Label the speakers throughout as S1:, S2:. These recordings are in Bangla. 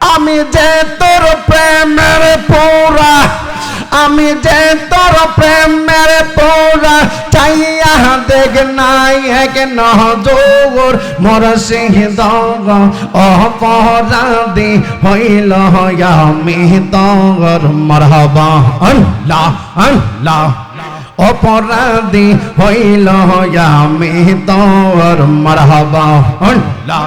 S1: আমি যে তোর প্রেমের পোরা আমি যে তোর প্রেমের পোরা চাইয়া দেখ নাই এক নজর, মোর সিংহ দগ অপরাধী হইল আমি তগর মরহবা। আল্লাহ আল্লাহ, অপরাধী হইল আমি তোর মরহবা। আল্লাহ।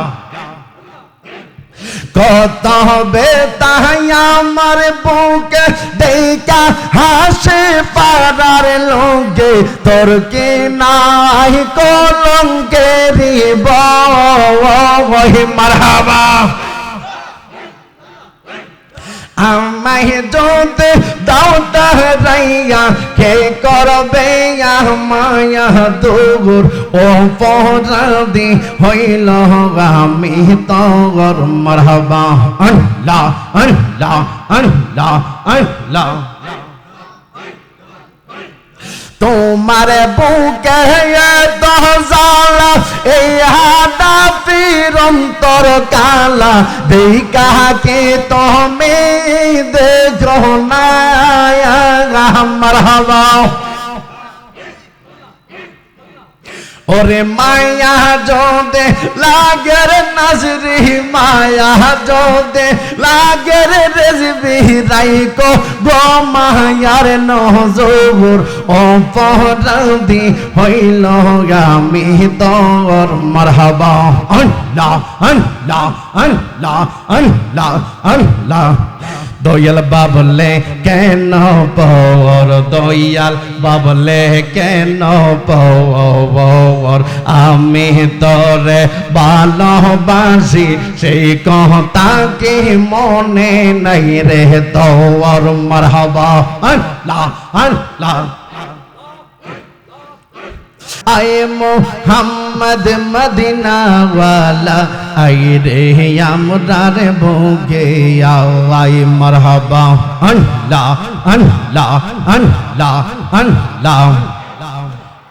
S1: কত হবে তাই আমার বুকে? দেখা হাসে পাড়ার লোকে, তোর কি নাই কলঙ্কেরি বহি মারহাবা। আমায় যদি দাও তাহাইয়া কে করবে মায়া দুগুর ও পরাদি হইল আমি তগর মরহবা। আল্লাহ আল্লাহ আল্লাহ আল্লাহ। তোমার বুকে দহজালা এই হাদা ফিরন্তর কালা। দেখাকে তুমি দেখো না আমার ওরে মায়া জোদে, লাগের নাজরি মায়া জোদে, লাগের রেজবি রাইকো গো মায়ার নজর অপরাধী হইল আমি তোর মারহাবা। আল্লাহ আল্লাহ আল্লাহ আল্লাহ আল্লাহ। দয়াল বাবলে কেন পর দয়াল বাবলে কেন পর? আমি তোরে ভালোবাসি, সেই কথা কি মনে নাই রে? তোর মারহাবা, আল্লাহ আল্লাহ। আয়ে মোহাম্মদ মদিনা ওয়ালা আই রে আমরার ভোগে আই মারহাবা আল্লাহ আল্লাহ আল্লাহ আল্লাহ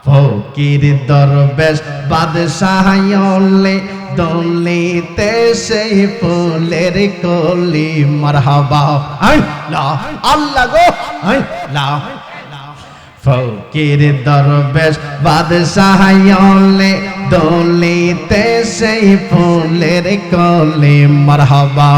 S1: ফকির দরবেশ বাদশাহলে দলিতে সেই ফুলের কলি মারহাবা আল্লাহ আল্লাহ গো আল্লাহ ফকির দরবেশ বাদশাহলে দলিতে সেই ফুলের কলে মারহাবা।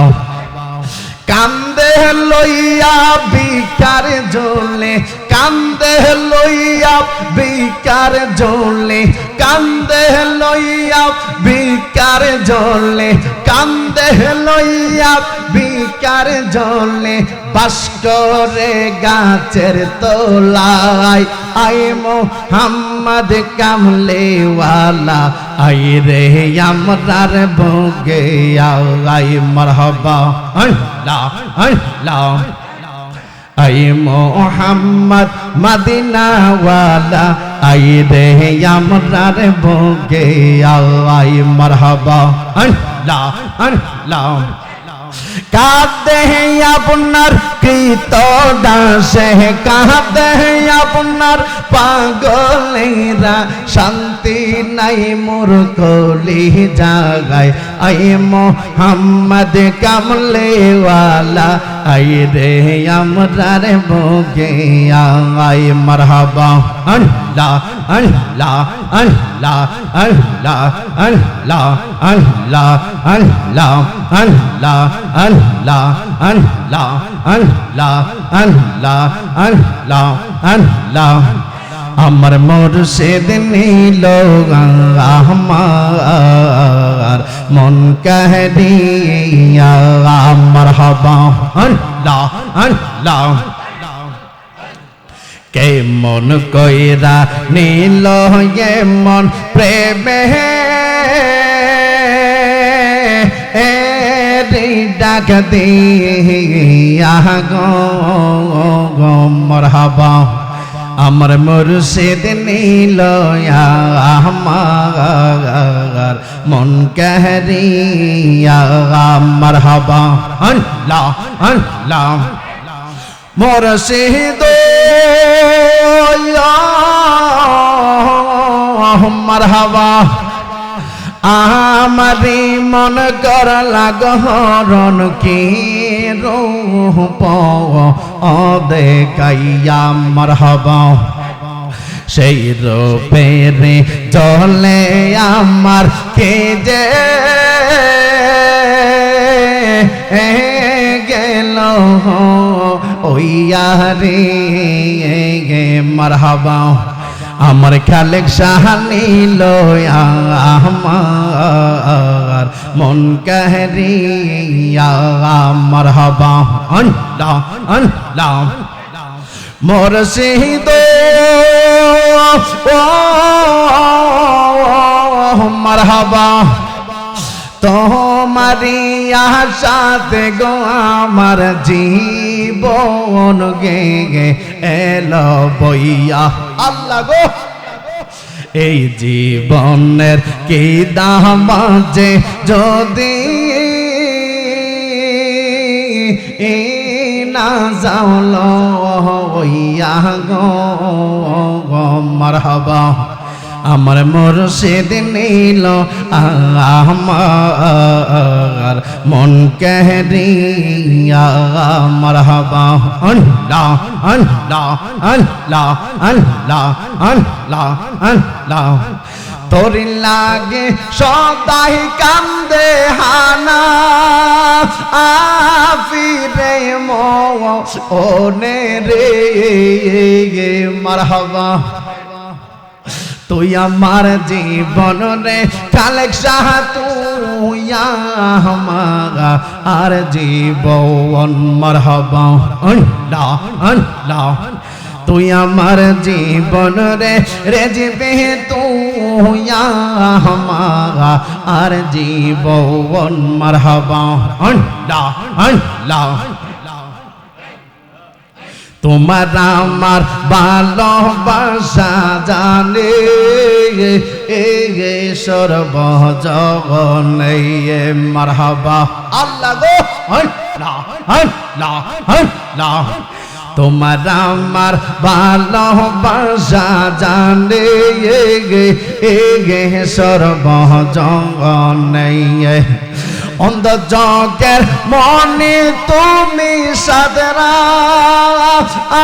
S1: কান্দে লইয়া বিকার জোলে কান্দে লইয়া বিকার জোলে কান্দে লইয়া বিকার জোলে কান্দে লইয়া বিকার জোলে বাস্করে গাছের তোলায় আই মোহাম্মদ কামলেওয়ালা আই রে আমরার ভোগে আই মরহবা, আল্লাহ আল্লাহ। আই মোহাম্মদ মদিনাওয়ালা, আই রে আমরার ভোগে আই মরহবা। আল্লাহ আল্লাহ। কাঁদে আপনার কৃত দাসে কাঁদে আপনার পাগলেরা শান্তি নাই মোর কলি জাগায় আই মোহাম্মদ কামলেওয়ালা আই রে আমরার ভোগে আই মারহাবা আল্লাহ আল্লাহ আল্লাহ আল্লাহ আল্লাহ আল্লাহ আল্লাহ আল্লাহ আল্লাহ আল্লাহ আল্লাহ আল্লাহ আল্লাহ আল্লাহ আমার মুর্শিদ নীল আমার মন কহ দিয়া আমার হবা। আল্লাহ আল্লাহ কে মন কইরা নীল এ মন প্রেমে? ডাক দিয়া গো, মরহাবা। আমার মুর্শিদ নীল, আমার মন কেহরিয়া, আমার হবা হন লা হন লা মুর্শিদ আমার হবা, আমারি মন কর লাগহরণ কি রূপ অদে কাইয়া মারহাবা। সেই রূপের চলে আমার কে যে গেল ওইয়া রে মারহাবা। আমার খালেক সাহানি সাহানিল আমার। মন কাহরিয়া, মারহাবা, আল্লাহ আল্লাহ। মুর্শিদ ও মারহাবা। তোমারি আশাতে গো, আমার জীবন গে এলো বইয়া। আল্লাহ গো। এই জীবনের কি দাম যদি না যাওল হইয়া গো মারহাবা। আমার মুর্শিদ নীল, আমার মন কেহরিয়া, মারহাবা, আল্লাহ আল্লাহ আল্লাহ আল্লাহ আল্লাহ আল্লাহ। তোর লাগে সদাই কান্দে হানা, আফিরে মো, ওনে রে, মারহাবা। তুই আমার জীবন রে কালেক সাহ তুই আমার আর জীবন। মারহাবা, আল্লাহ আল্লাহ। তুই আমার জীবন রে রে জিবে তুই আমার আর জীবন। মারহাবা, আল্লাহ আল্লাহ। তোমার আমার ভালোবাসা জানে সর্বজগনে মারহাবা। আল্লাহ গো না আল্লাহ আল্লাহ তোমার আমার ভালোবাসা জানে, এ গে সর্বজগনে অন্ধ জগের মনে তুমি সাদরা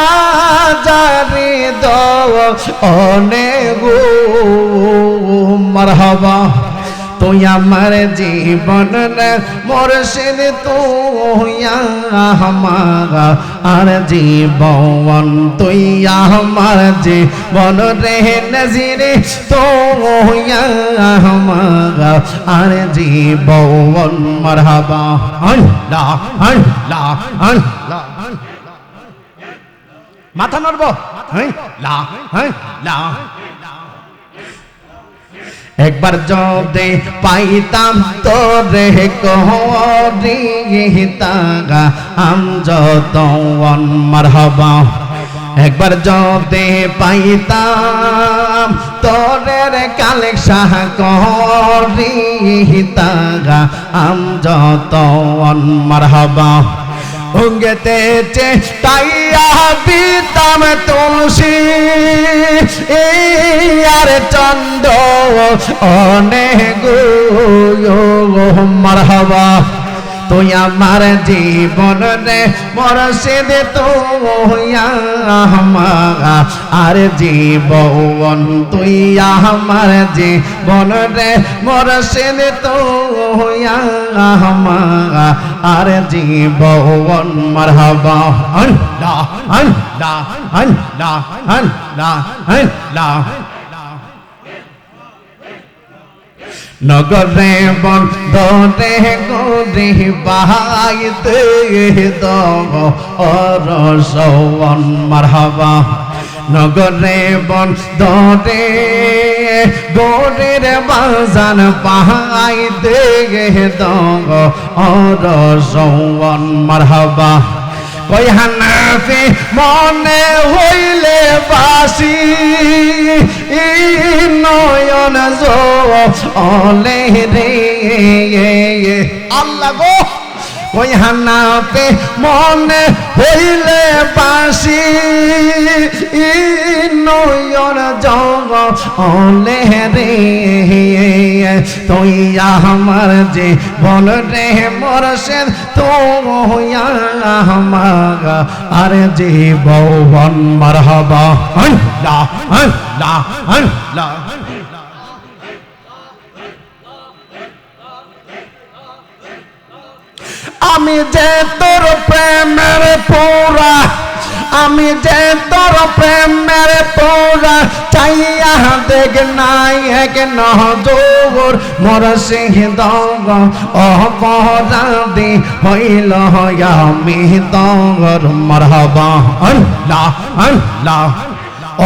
S1: আজারি দো অনেক মারহাবা। তুই আমার জীবন মোরশিদ, তুই আমার আর জীবন। তুই আমার জীবন রে, নজিরে, তুই আমার আর জীবন। মারহাবা। আল্লাহ আল্লাহ আল্লাহ। মাথা নড়ব। হ্যাঁ লা হ্যাঁ লা একবার যদি পাইতাম তোরে কহরিতাগা আম যত মারহাবা। একবার যদি পাইতাম তোরের কালেক সাহ কহরিতাগা আম যত মারহাবা। উঙ্গেতে চেষ্টাইয়া বিতাম তুলসী আর চন্দ অনেক মারহাবা। তুই আমার জীবন রে মরসিদ তুই আর জীবন, তুই আমার জীবন রে মরসিদ তুই আর জীবন, মারহাবা। আল্লাহ আল্লাহ আল্লাহ আল্লাহ আল্লাহ। নগরে বন্ধরে গরে বাহাইতে দগ অর সৌবন মারহাবা। নগরে বন্ধরে গোরের বাজান পাহাইতে দগ অর সৌবন মারহাবা। কই হানাফি মনে হইলে বাসি নয়ন জলে রে। আল্লাহ গো! ওই হানাতে মনে হইলে বাসি। নয়ন জগ অলে রে। তুই আমার যে বল রে, মোর সে তো আমার আর যে বৌবন মারহাবা
S2: লা লা লা
S1: আমি যে তোর প্রেমের পোরা আমি যে তোর প্রেমের পোরা চাইয়া দেখ নাই এক নজর, মোর সিংহ দগ অপরাধী হইল আমি দগর মরহবা।
S2: লা লা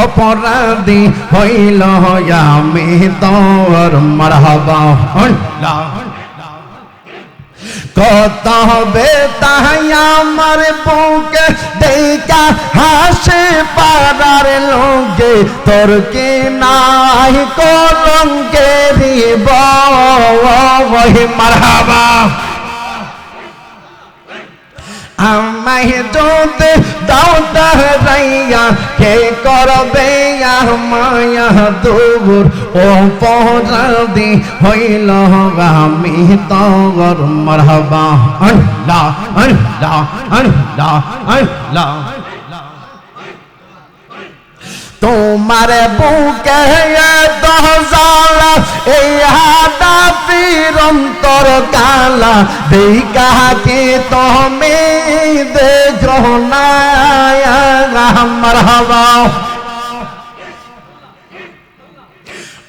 S1: অপরাধী হইল আমি তোর মরহবা।
S2: লা
S1: কত হবে তাহাই আমার বুকে? দেখা হাসে পাড়ার লোকে, তোর কি নাই কলঙ্কে দিব মারহাবা। আমায় যদি দাও তাহাইয়া কে করবে মায়া দুবুর ও পরাদি হইল আমি তগর মরহবা।
S2: আল্লাহ আল্লাহ আল্লাহ লা
S1: তোমার বুকে দহজালা এই হাটা ফিরন্তর কালা। দেই কাহাকে তুমি দেখ না আমার হবা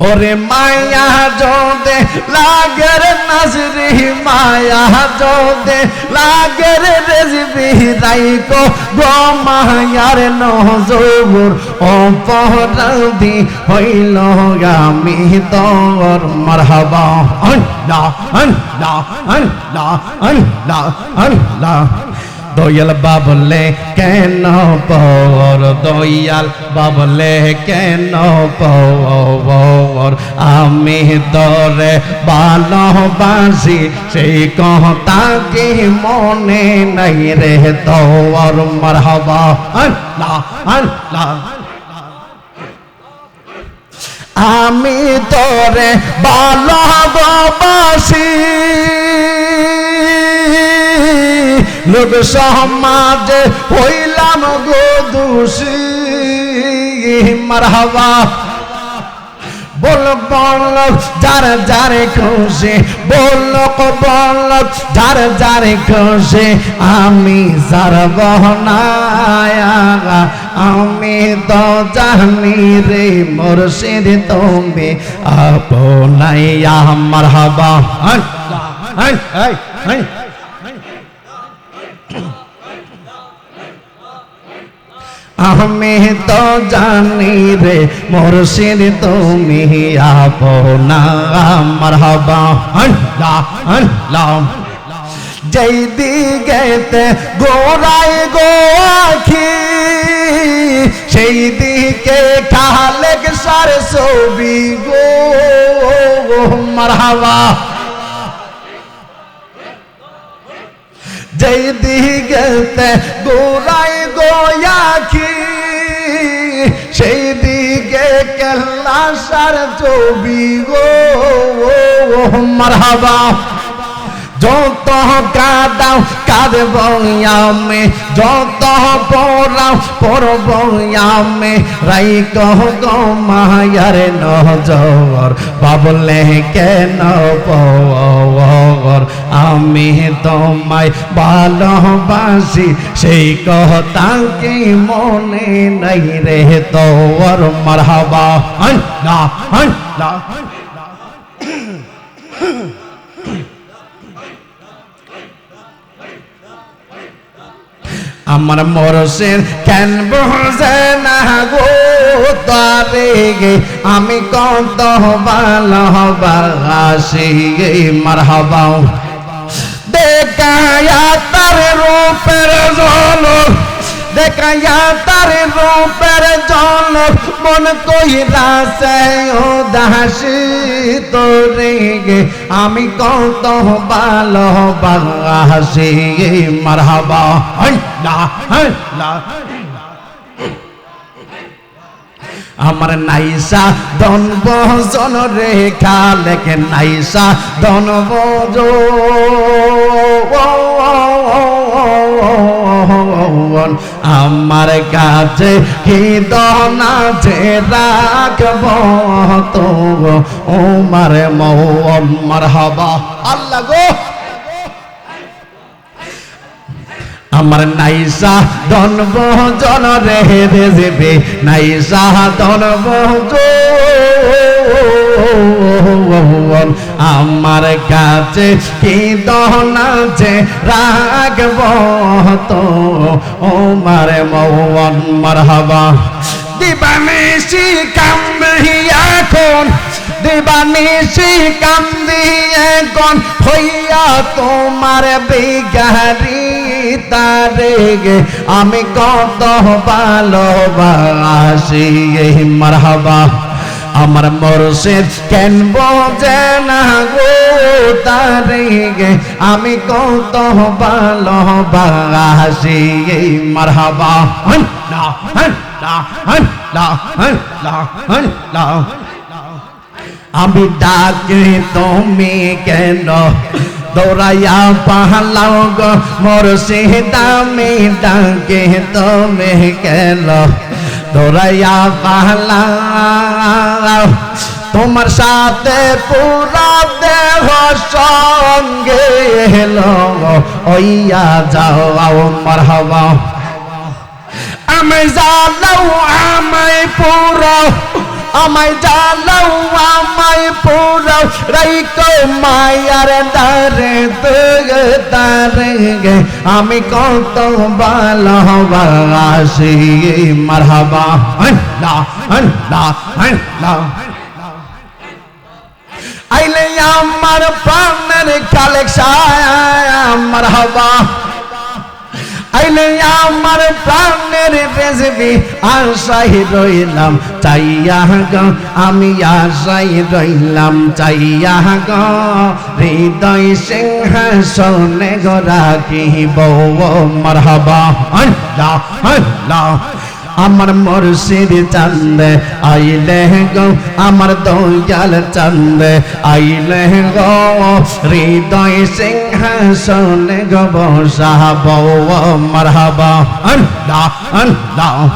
S1: ওরে মায়া যোদে লাগের নাজরি মায়া যোদে লাগের রেজবি রাইকো গো মায়ার নজবুর। অপরাধী হইল আমি তোর মারহাবা
S2: লা লা লা লা লা
S1: দয়াল বাবলে কেন পর দয়াল বাবলে কেন পর? আমি তরে ভালোবাসি সেই কথা কি মনে নাই রে তোর মারহাবা
S2: লা লা
S1: আমি তোরে ভালোবাসি লোক সমাজে হইলাম গো দোষী। মারহাবা। বল বল যার যার খুশি বল বল যার যার খুশি, আমি যার বহনায়া আমি তো জানি রে মুর্শিদ, তুমি আপনাইয়া মারহাবা
S2: হাই হাই হাই।
S1: আমি তো জানি রে মুর্শিদ, তুমি আপনা। মারহাবা
S2: লা লা
S1: যেই দিকেতে গোড়ায় গো আখি, সেই দিকে খালেক সার ছবি গো। মারহাবা যেই দিকেতে গোড়ায় গোয়াখি সেই দিকে কেল্লা সার চবি গো মারহাবা যত কাদাও কাঁদব আমি যত পড়াও পড়ব আমি রাই কহ মায়ার নজর বাবলে কেন পর? আমি তোমায় ভালোবাসি, সেই কথা কি মনে নাই রে তোর? মারহাবা
S2: লা লা
S1: আমার মরসের কেন বসে না গো? তারে গে, আমি কত ভালো হবার আসি গে হবাও দেখায়া তার রূপের ঝলক দেখাইয়া তার রূপের জনক মন কইরা সে ও দাসী তোরে আমি কত ভালোবাসি মারহাবা
S2: আল্লাহ আল্লাহ
S1: আমার নাইসা দন বজন রেখা লেখে নাইসা দন বজ আমার কাছে কি দনা যে রাখব তো ওমার মৌ মার হবা আল্লাহ গো। আমার নাইসা ধনব জন রে যেবে নাইসা ধনব আমার কাছে কি দহনা যে রাগব তো? ও মারে মৌন মারহাবা। দিবানিসি কামবি এখন দিবানিসি কান্দি এখন। হইয়া তোমার বিগারি তারে আমি কত ভালোবাসি মারহাবা। আমার মরশেদ কেন বোঝে না গো তারে আমি কত ভালোবাসি মারহাবা।
S2: আল্লাহ আল্লাহ আল্লাহ আল্লাহ আল্লাহ
S1: আমি ডাকে তুমি কেন? দৌড়াইয়া পাহালাও গো মোর সে দামে ডাকে তুমি কেন? দৌড়াইয়া পাহলা তোমার সাথে পুরা দেহ সঙ্গে এলো। ওইয়া যাও, আও হবা আমি জানাও আমায় পুরো আমায় জানাও আমায় পুরো রাইকো মায়ার দারে তারে গে। আমি কত ভালোবাসি, মারহাবা।
S2: আল্লাহ আল্লাহ আল্লাহ
S1: আইলে আমার প্রাণের কালেকশন মারহাবা। আইলে আমার প্রাণের রেজবি আশাই রইলাম, চাইয়া গ, আমি আশাই রইলাম, চাইয়া গ, হৃদয় সিংহাসনে গো রাখিব মারহাবা,
S2: আল্লাহ আল্লাহ।
S1: আমার মুর্শিদ চান্দ, আইলে গো আমার দয়াল চান্দ, আইলে গো হৃদয় সিংহাসনে গো বসাব মারহাবা,
S2: আল্লাহ আল্লাহ।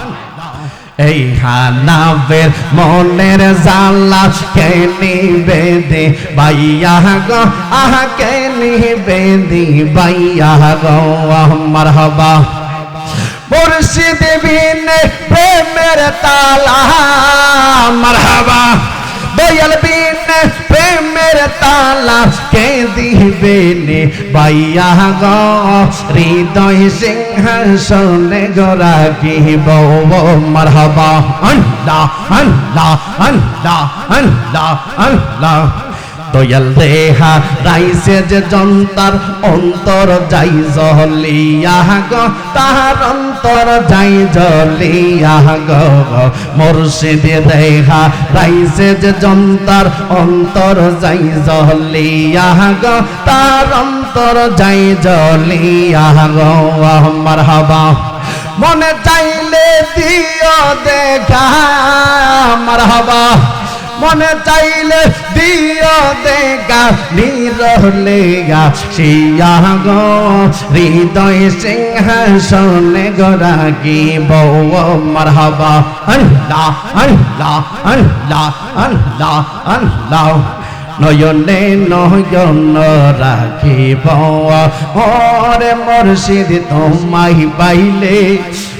S1: এই হানাবের মনের জালা কে নিবে দে? বাইয়া গো, আহ, কে নিবে দি? বাইয়া গো মারহাবা। মুর্শিদ বিনে প্রেমের তালা মারহাবা। দয়াল বিনে প্রেমের তালা কে দিবে নে বাইয়া গ? হৃদয় সিংহাসনে গোরা কি বউ মারহাবা।
S2: আল্লাহ আল্লাহ আল্লাহ আল্লাহ আল্লাহ।
S1: দয়াল দেহা রাইছে যে জন্তার অন্তর যাই জলিয়া গ, তাহার অন্তর যাই জলিয়া গ। মুর্শিদ দেহা রাইছে যে জন্তার অন্তর যাই জলিয়া গ তার অন্তর যাই জলিয়া গ। মারহাবা। মনে চাইলে দিও দেখা মারহাবা। মনে চাইলে দিও দেগা নিরহলে শিয়া গো, হৃদয় সিংহাসনে গরাগি বউ মারহাবা।
S2: আল্লাহ আল্লাহ আল্লাহ আল্লাহ আল্লাহ।
S1: নয়নে নয়ন রাখিব। ওরে মুর্শিদ তোমাই পাইলে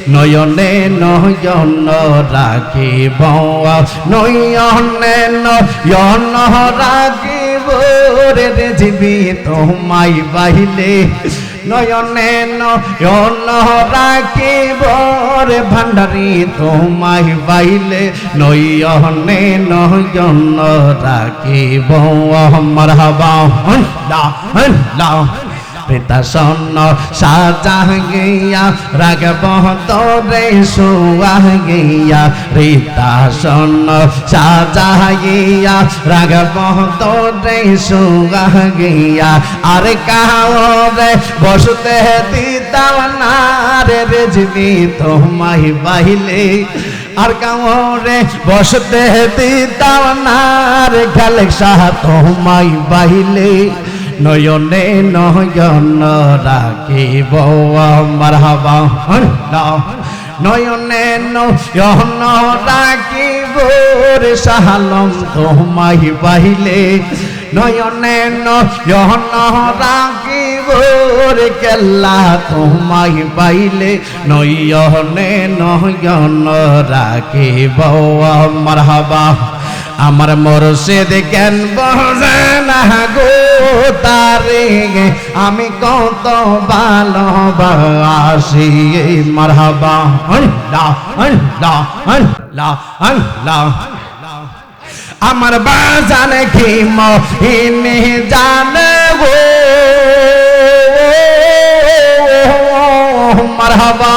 S1: নয়নে নয়ন রাখিব। নয়নে নয়ন রাখিব। রে জীবি, তোমায় বাহিলে। নয়নে নয়ন রাখিব রে ভান্ডারি, তোমায় বাইলে নয়নে নয়ন রাখিব মারহাবা।
S2: আল্লাহ আল্লাহ
S1: পিতা সন্ন সাজা গিয়া রাগব তোরে সুয়া গিয়া রীতা সন্ন সাজা গিয়া রাগব তোরে সুয়া গিয়া আর কাহরে বসতে দিতাম না রে রেজনি তোমায় বাহিলে আর কামরে বসতে দিতাম না রে খালেক সাহ তোমায় বাহিলে নয়নে নয়ন রাখিব আমার হাবা নয়নে নয়ন রাখিব রে সাহালম তোমায় বাহিলে নয়নে নয়ন রাখিব রে কেল্লা, তোমায় পাইলে। নয়নে নয়ন রাখিব আমার হাবা আমার মরশেদ জ্ঞান বজে না গো তারে? আমি কত ভালোবাসি। মারহাবা। আল্লাহ আল্লাহ আল্লাহ আল্লাহ আমার বাজান কি মহিনে জানে গো? মারহাবা।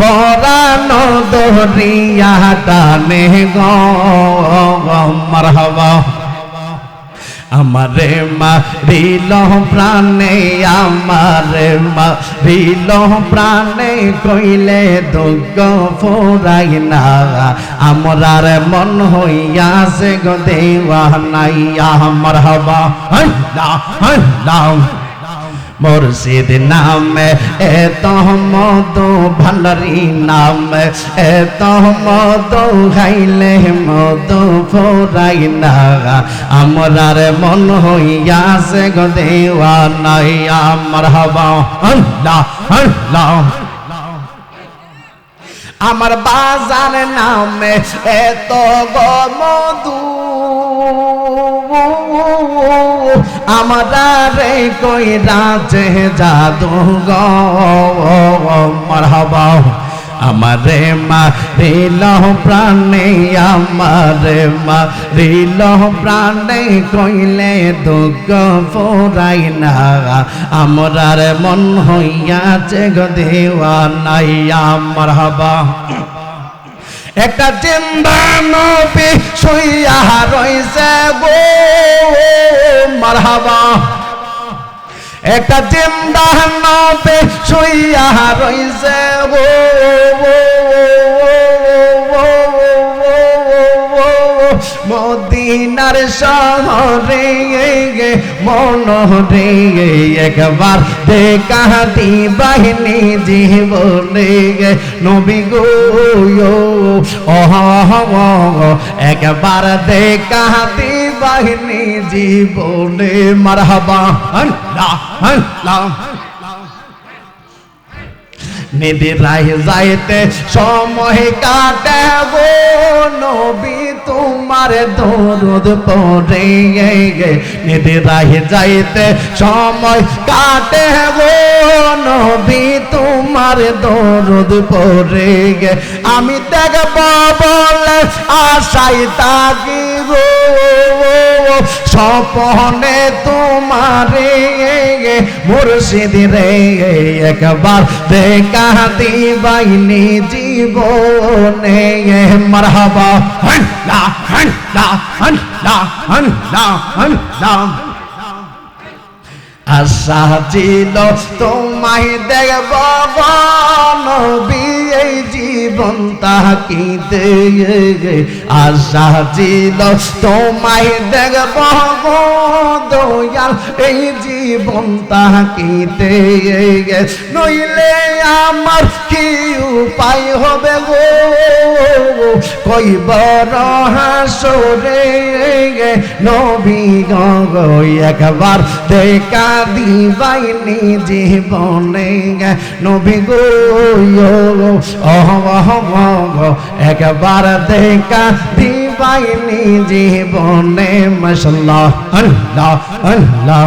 S1: পরানো দরিয়া টানে গো, মারহাবা। আমারে মা রিল প্রাণে, আমারে মা রিল প্রাণে, কইলে দুঃখ ফুরাই না। আমরার মন হইয়াছে গো দেওয়া নাই আমার হবা আল্লাহ আল্লাহ মুর্শিদ নাম এত মধু ভালরি নাম এত মধু খাইলে মধু ফোরাই না আমরার মন হইয়াছে গো দেওয়া নাই আমার হবা আল্লাহ আল্লাহ। আমার বাজার নামে এত গমধু আমার কই রাজে জাদু গো মারহাবা। আমারে মা রিল প্রাণে, আমারে মা রিল প্রাণে কইলে দুঃখ ফোরাই না। আমরার মন হইয়াছে গো দেওয়া নাই আমার হবা। একটা জিন্দা নবী শুইয়া রইছে গো মারহাবা। একটা জিন্দা নবী শুইয়া রইছে গো মদিনার শহরে গে মন রে একবার দেখা দি বাহিনী জীবনে নবী গো ওহ একবার দেখা দি বাহিনী জীবনে যাইতে সময় কাটে গো নবী তোমার দরুদ পড়ে নিদিরাই যাইতে সময় কাটে গো নবী তোমার দরুদ পড়ে আমি দেখব বলে আশাই তাকি স্বপনে তোমারে মুর্শিদ রে, একবার দেখা দিবাইনি জীবনে। মারহাবা হল্লা হল্লা হল্লা হল্লা হল্লা আশা ছিল তোমায় দেখব নবী এই জীবন তাকিতে আশা ছিল তোমায় দেখব দয়াল এই জীবন তাকিতে নইলে আমার কি উপায় হবে গো কইবর হাসরে নবী গো একবার দেখা দিবাইনি জীবনে নবী গো একবার দেখা দিবাইনি জীবনে মশাল্লাহ আল্লাহ আল্লাহ।